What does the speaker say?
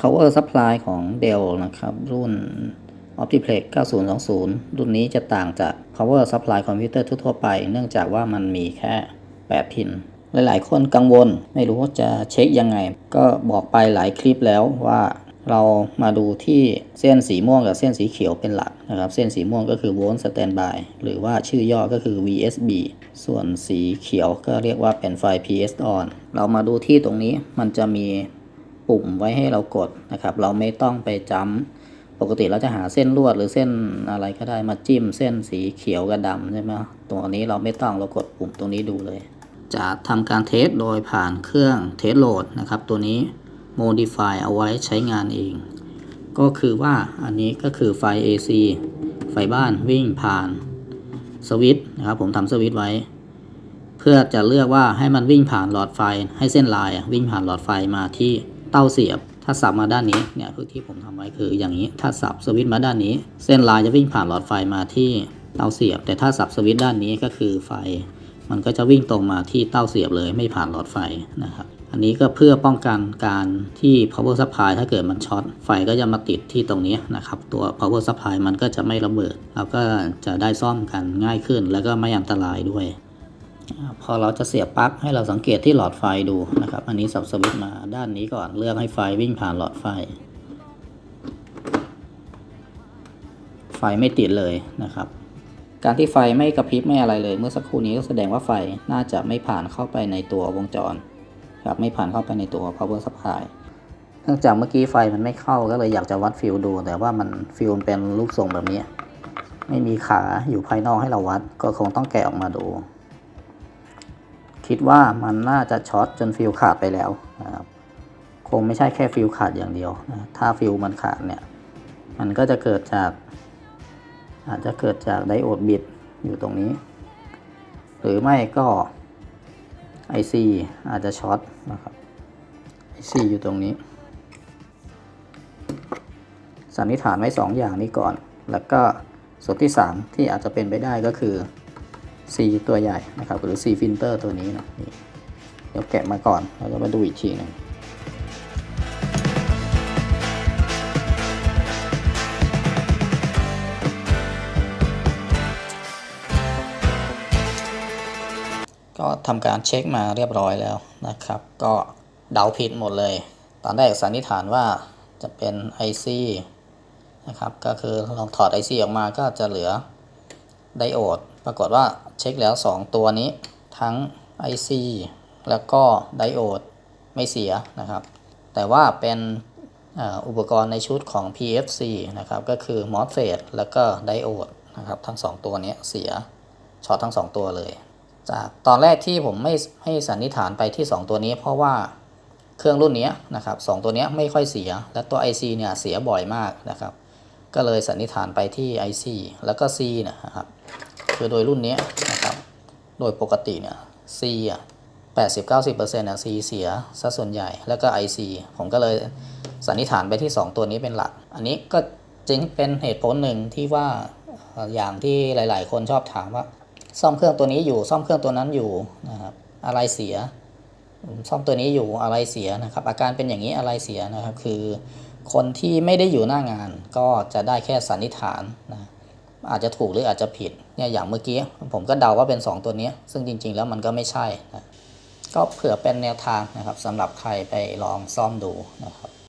power supply ของ Dell นะครับ รุ่น Optiplex 9020 รุ่นนี้จะต่างจาก power supply คอมพิวเตอร์ทั่วไป เนื่องจากว่ามันมีแค่ 8 พิน หลายๆ คนกังวล ไม่รู้ว่าจะเช็คยังไง ก็บอกไปหลายคลิปแล้วว่าเรามาดูที่เส้นสีม่วงกับเส้นสีเขียวเป็นหลักนะครับ เส้นสีม่วงก็คือ volt standby หรือว่าชื่อย่อก็คือ VSB ส่วนสีเขียวก็เรียกว่าเป็นไฟ PS on เรามาดูที่ตรงนี้มันจะมี ปุ่มไว้ให้เรากดนะครับ เราไม่ต้องไปจำปกติเราจะหาเส้นลวดหรือเส้นอะไรก็ได้มาจิ้มเส้นสีเขียวกับดำใช่ไหมตรงนี้เราไม่ต้องเรากดปุ่มตรงนี้ดูเลย จะทำการเทสโดยผ่านเครื่องเทสโหลดนะครับ ตัวนี้ modify เอาไว้ใช้งานเอง ก็คือว่าอันนี้ก็คือไฟ AC ไฟบ้านวิ่งผ่านสวิตช์นะครับผมทำสวิตช์ไว้ เพื่อจะเลือกว่าให้มันวิ่งผ่านหลอดไฟ ให้เส้นลายวิ่งผ่านหลอดไฟมาที่ เต้าเสียบ ถ้าสับมาด้านนี้เนี่ยคือที่ผมทำไว้คืออย่างนี้ถ้าสับสวิตช์มาด้านนี้ เส้นลายจะวิ่งผ่านหลอดไฟมาที่เต้าเสียบ แต่ถ้าสับสวิตช์ด้านนี้ก็คือไฟ มันก็จะวิ่งตรงมาที่เต้าเสียบเลยไม่ผ่านหลอดไฟนะครับอันนี้ก็เพื่อป้องกันการที่ power supply ถ้าเกิดมันช็อตไฟก็จะมาติดที่ตรงนี้นะครับ ตัว power supply มันก็จะไม่ระเบิด แล้วก็จะได้ซ่อมกันง่ายขึ้น แล้วก็ไม่อันตรายด้วย พอเราจะเสียบปลั๊กให้เราสังเกตที่หลอดไฟดูนะครับ อันนี้สับสวิตมาด้านนี้ก่อนเลือกให้ไฟวิ่งผ่านหลอดไฟ ไฟไม่ติดเลยนะครับ การที่ไฟไม่กระพริบไม่อะไรเลย เมื่อสักครู่นี้ก็แสดงว่าไฟน่าจะไม่ผ่านเข้าไปในตัววงจรครับไม่ผ่านเข้าไปในตัว power supply เนื่องจากเมื่อกี้ไฟมันไม่เข้าก็เลยอยากจะวัดฟิลดู แต่ว่ามันฟิลเป็นรูปทรงแบบนี้ ไม่มีขาอยู่ภายนอกให้เราวัด ก็คงต้องแกะออกมาดู คิดว่ามันน่าจะช็อตจนฟิลขาดไปแล้วนะครับคงไม่ใช่แค่ฟิลขาดอย่างเดียวนะถ้าฟิลมันขาดเนี่ย มันก็จะเกิดจาก อาจจะเกิดจากไดโอดบิดอยู่ตรงนี้ หรือไม่ก็ IC อาจจะช็อตนะครับ IC อยู่ตรงนี้ สันนิษฐานไว้2อย่างนี้ก่อน แล้วก็ส่วนที่ 3 ที่อาจจะเป็นไปได้ก็คือ C ตัวใหญ่นะครับหรือ C filter ตัวนี้นะนี่เดี๋ยวแกะมาก่อนแล้วก็มาดูอีกทีหนึ่งก็ทำการเช็คมาเรียบร้อยแล้วนะครับ ก็เดาผิดหมดเลย ตอนแรกสันนิษฐานว่าจะเป็น IC นะครับ ก็คือลองถอด IC ออกมาก็จะเหลือไดโอด ปรากฏว่า เช็คแล้ว 2 ตัวนี้ทั้ง IC แล้วก็ไดโอดไม่เสียนะครับ แต่ว่าเป็นอ,อุปกรณ์ในชุดของ PFC นะครับ ก็คือ MOSFET แล้วก็ไดโอดนะครับทั้ง 2 ตัวนี้เสียช็อตทั้ง 2 ตัวเลย จากตอนแรกที่ผมไม่ให้สันนิษฐานไปที่ 2 ตัวนี้ เพราะว่าเครื่องรุ่นนี้นะครับสองตัวนี้ไม่ค่อยเสีย และตัว IC เนี่ยเสียบ่อยมากนะครับ ก็เลยสันนิษฐานไปที่ IC แล้วก็ C นะครับคือโดยรุ่นนี้ โดยปกติเนี่ย C อะ80 90%อะ C เสียซะส่วนใหญ่ แล้วก็ IC ผมก็เลยสันนิษฐานไปที่ 2 ตัวนี้เป็นหลัก อันนี้ก็จึงเป็นเหตุผลหนึ่งที่ว่าอย่างที่หลาย ๆ คนชอบถามว่า ซ่อมเครื่องตัวนี้อยู่ซ่อมเครื่องตัวนั้นอยู่นะครับอะไรเสีย ซ่อมตัวนี้อยู่อะไรเสียนะครับ อาการเป็นอย่างนี้อะไรเสียนะครับ คือคนที่ไม่ได้อยู่หน้างานก็จะได้แค่สันนิษฐานนะ อาจจะถูกหรืออาจจะผิดเนี่ยอย่างเมื่อกี้ผมก็เดาว่าเป็น 2 ตัวนี้ ซึ่งจริง ๆ แล้วมันก็ไม่ใช่นะก็เผื่อเป็นแนวทางนะครับสำหรับใครไปลองซ่อมดูนะครับ